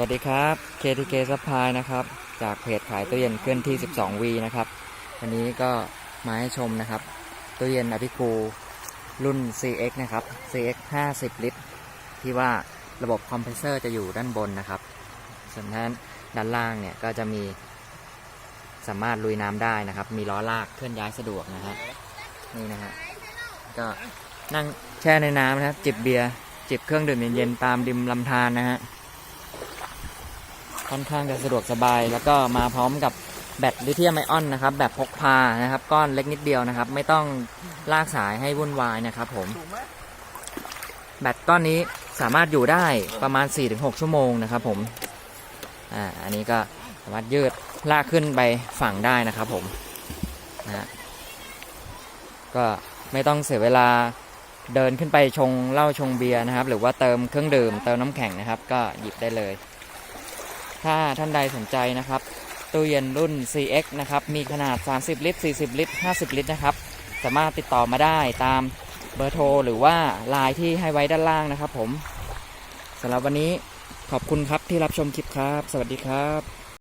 วัสดีครับ KTK Supply นะครับ จากเพจขายตู้เย็นเคลื่อนที่ 12V นะครับ วันนี้ก็มาให้ชมนะครับ ตู้เย็นอภิคูรุ่น CX นะครับ CX 50 ลิตร ที่ว่าระบบคอมเพรสเซอร์จะอยู่ด้านบนนะครับ ส่วนด้านด้านล่างเนี่ยก็จะมี สามารถลุยน้ำได้นะครับ มีล้อลากเคลื่อนย้ายสะดวกนะฮะนี่นะฮะก็นั่งแช่ในน้ำนะครับ จิบเบียร์จิบเครื่องดื่มเย็นๆตามริมลำธารนะฮะ ค่อนข้างจะสะดวกสบาย แล้วก็มาพร้อมกับแบตลิเธียมไอออนนะครับ แบบพกพานะครับ ก้อนเล็กนิดเดียวนะครับ ไม่ต้องลากสายให้วุ่นวายนะครับ ผม แบตก้อนนี้สามารถอยู่ได้ประมาณ 4-6 ชั่วโมงนะครับ ผม อ่า อันนี้ก็สามารถยืดลากขึ้นไปฝั่งได้นะครับ ผม นะฮะ ก็ไม่ต้องเสียเวลาเดินขึ้นไปชงเหล้าชงเบียร์นะครับ หรือว่าเติมเครื่องดื่มเติมน้ำแข็งนะครับ ก็หยิบได้เลย ถ้าท่านใดสนใจนะครับ ตู้เย็นรุ่น CX นะครับ มีขนาด 30 ลิตร 40 ลิตร 50 ลิตรนะครับ สามารถติดต่อมาได้ตามเบอร์โทรหรือว่าไลน์ที่ให้ไว้ด้านล่างนะครับผมสำหรับวันนี้ขอบคุณครับที่รับชมคลิปครับ สวัสดีครับ